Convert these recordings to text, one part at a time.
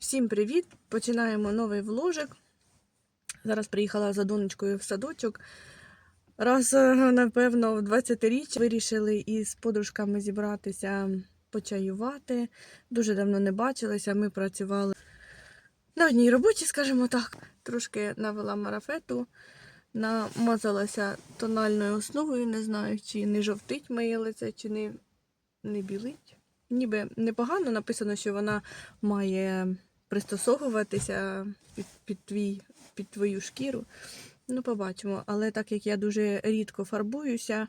Всім привіт! Починаємо новий вложик. Зараз приїхала за донечкою в садочок. Раз, е, напевно, в 20-річ вирішили із подружками зібратися почаювати. Дуже давно не бачилися. Ми працювали на одній роботі, скажімо так. Трошки навела марафету, намазалася тональною основою. Не знаю, чи не жовтить моє лице, чи не, не білить. Ніби непогано написано, що вона має пристосовуватися під, під, твій, під твою шкіру. Ну, побачимо. Але так як я дуже рідко фарбуюся,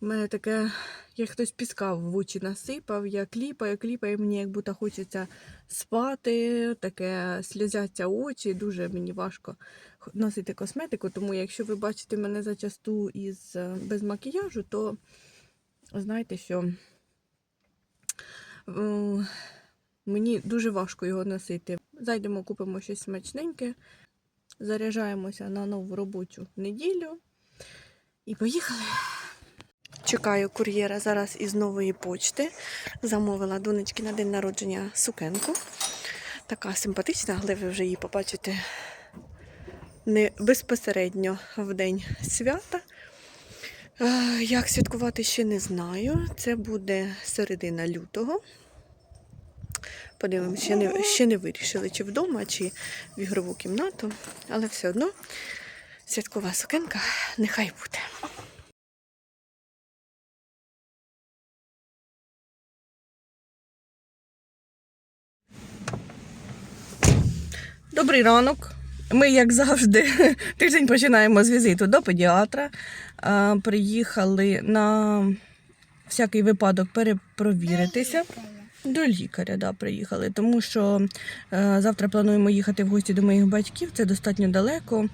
в мене таке, як хтось піска в очі насипав, я кліпаю, кліпаю, мені як будто хочеться спати, таке сльозяться очі, дуже мені важко носити косметику. Тому якщо ви бачите мене зачасту із е, без макіяжу, то знайте, що е, Мені дуже важко його носити. Зайдемо, купимо щось смачненьке, заряджаємося на нову робочу неділю і поїхали. Чекаю кур'єра зараз із нової почти. Замовила донечки на день народження сукенку. Така симпатична, але ви вже її побачите не безпосередньо в день свята. Е, Як святкувати ще не знаю. Це буде середина лютого. Подивимося, ще не, ще не вирішили, чи вдома, чи в ігрову кімнату. Але все одно святкова сукенка нехай буде. Добрий ранок. Ми, як завжди, тиждень починаємо з візиту до педіатра. Приїхали на всякий випадок перепровіритися. До лікаря, да, приїхали, тому що е, завтра плануємо їхати в гості до моїх батьків, це достатньо далеко.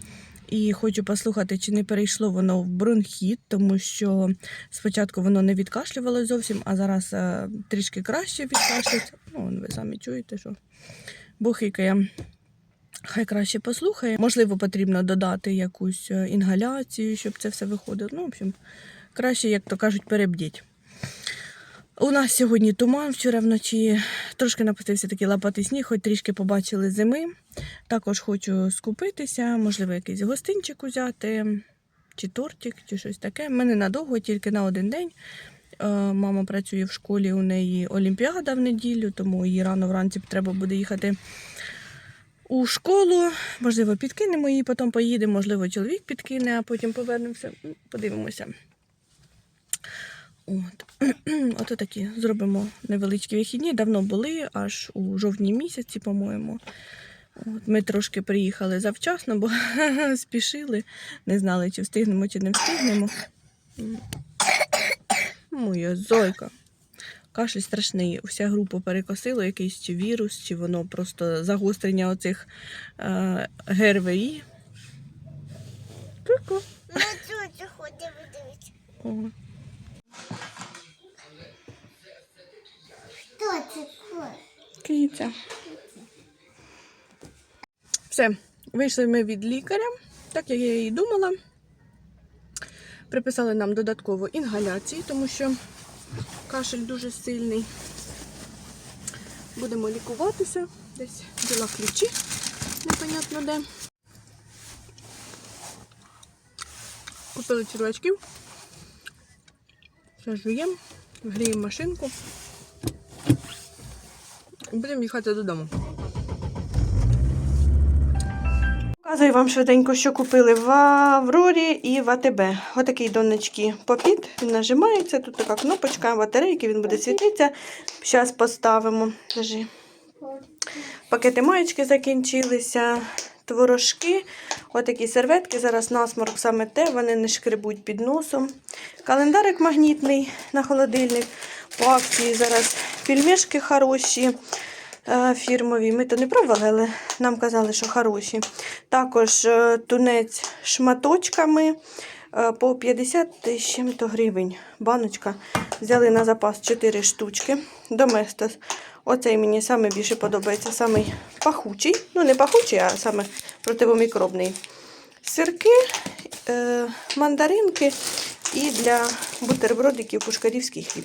І хочу послухати, чи не перейшло воно в бронхіт, тому що спочатку воно не відкашлювало зовсім, а зараз е, трішки краще відкашлюється. Ну, ви самі чуєте, що бухикає. Хай краще послухає. Можливо, потрібно додати якусь е, інгаляцію, щоб це все виходило. Ну, в общем, краще, як то кажуть, перебдіть. У нас сьогодні туман, вчора вночі трошки напустився такий лапатий сніг, хоч трішки побачили зими. Також хочу скупитися, можливо, якийсь гостинчик взяти, чи тортик, чи щось таке. Мене надовго, тільки на один день. Е, Мама працює в школі, у неї Олімпіада в неділю, тому їй рано вранці треба буде їхати у школу. Можливо, підкинемо її, потім поїдемо, можливо, чоловік підкине, а потім повернемося. Подивимося. От. Ото такі зробимо невеличкі вихідні. Давно були, аж у жовтні місяці, по-моєму. От. Ми трошки приїхали завчасно, бо спішили, не знали, чи встигнемо, чи не встигнемо. Моя зойка. Кашель страшний. Вся група перекосила якийсь чи вірус, чи воно просто загострення оцих е, ГРВІ. Ку-ку. На видивить. Хто це? Киця. Все, вийшли ми від лікаря, так як я і думала. Приписали нам додатково інгаляції, тому що кашель дуже сильний. Будемо лікуватися. Десь діла ключі, непонятно де. Купили червячків. Все жуємо, гріємо машинку. Будемо їхати додому. Показую вам швиденько, що купили в Аврорі і в АТБ. Отакий донечки попіт. Він нажимається. Тут така кнопочка, батарейки, він буде світитися. Зараз поставимо. Пакети маєчки закінчилися, творожки, отакі серветки. Зараз насморк саме те, вони не шкребуть під носом. Календарик магнітний на холодильник. По акції зараз пельмешки хороші, е, фірмові. Ми то не пробували, але нам казали, що хороші. Також е, тунець шматочками е, по 50 з чим-то гривень. Баночка. Взяли на запас 4 штучки. Доместос. Оцей мені саме більше подобається, самий пахучий. Ну, не пахучий, а саме противомікробний. Сирки, е, мандаринки і для бутербродиків пушкарівський хліб.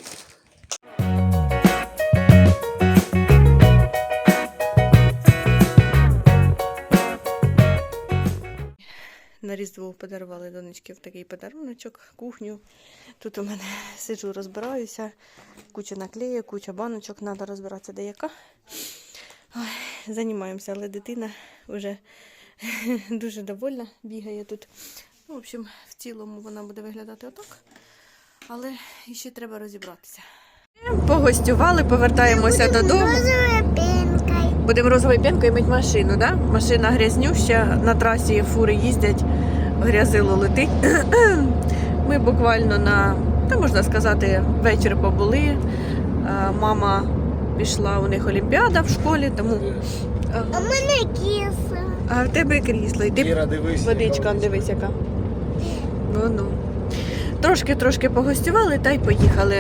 На Різдво подарували донечки в такий подаруночок, кухню. Тут у мене сиджу, розбираюся. Куча наклеїв, куча баночок, треба розбиратися деяка. Ой, займаємося, але дитина вже дуже довольна, бігає тут. Ну, в общем, в цілому вона буде виглядати отак. Але ще треба розібратися. Погостювали, повертаємося додому. Пінкою. Будемо розовою п'янкою мити машину, да? Машина грязнюща, на трасі фури їздять, грязило летить. Ми буквально на, та можна сказати, вечір побули. Е, Мама пішла, у них Олімпіада в школі, тому. А в мене кіса. А в тебе крісло. Йди Іра, дивись. водичка, яка дивись яка. Ну ну. Трошки-трошки погостювали та й поїхали.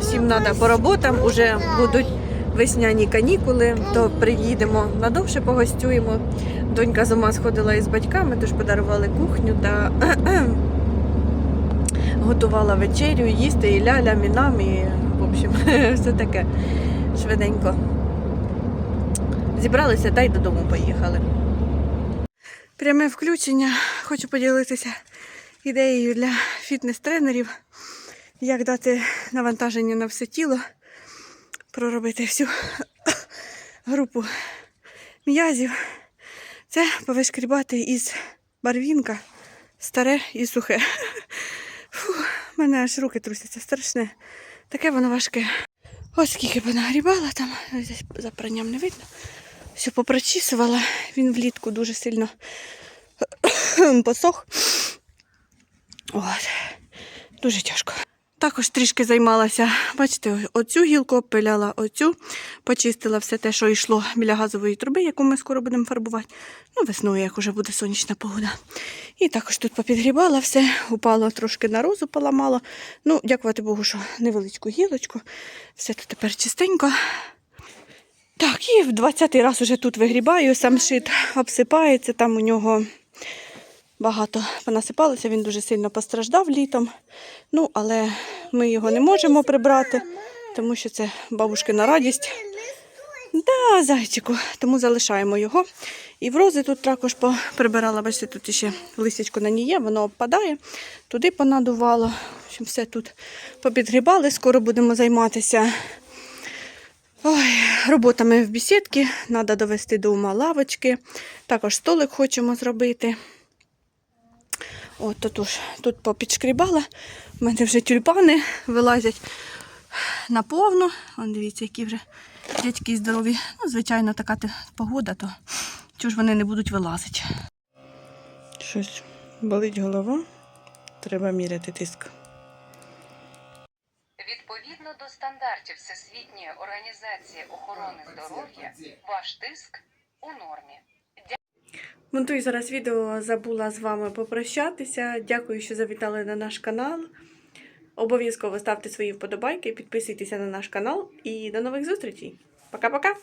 Всім треба по роботам, уже будуть весняні канікули, то приїдемо надовше погостюємо. Донька з ума сходила із батьками, тож подарували кухню та готувала вечерю, їсти і ляля, і нам, і в общем, все таке швиденько. Зібралися та й додому поїхали. Пряме включення. Хочу поділитися ідеєю для фітнес-тренерів, як дати навантаження на все тіло, проробити всю групу м'язів. Це повишкрібати із барвінка старе і сухе. Фу, мене аж руки трусяться страшне. Таке воно важке. Ось скільки понагрібала там, за пранням не видно. Все попрочісувала. Він влітку дуже сильно посох. От. Дуже тяжко. Також трішки займалася, бачите, оцю гілку обпиляла, оцю, почистила все те, що йшло біля газової труби, яку ми скоро будемо фарбувати. Ну, весною, як уже буде сонячна погода. І також тут попідгрібала все, упало трошки на розу, поламало. Ну, дякувати Богу, що невеличку гілочку. Все тут тепер чистенько. Так, і в 20-й раз уже тут вигрібаю, сам шит обсипається, там у нього багато понасипалося, він дуже сильно постраждав літом. Ну, але ми його не можемо прибрати, тому що це бабушкина радість. Да, зайчику, тому залишаємо його. І в рози тут також прибирала, бачите, тут ще листячко на ній є, воно обпадає, туди понадувало. Общем, все тут попідгрібали, скоро будемо займатися. Ой, роботами в бесідці, треба довести до ума лавочки. Також столик хочемо зробити. От тут, уж, тут попідшкрібала. У мене вже тюльпани вилазять наповну. Вон дивіться, які вже дядьки здорові. Ну, звичайно, така погода, то чого ж вони не будуть вилазити. Щось болить голова. Треба міряти тиск. Відповідно до стандартів Всесвітньої організації охорони здоров'я, ваш тиск у нормі. Монтую зараз відео, забула з вами попрощатися. Дякую, що завітали на наш канал. Обов'язково ставте свої вподобайки, підписуйтеся на наш канал і до нових зустрічей. Пока-пока!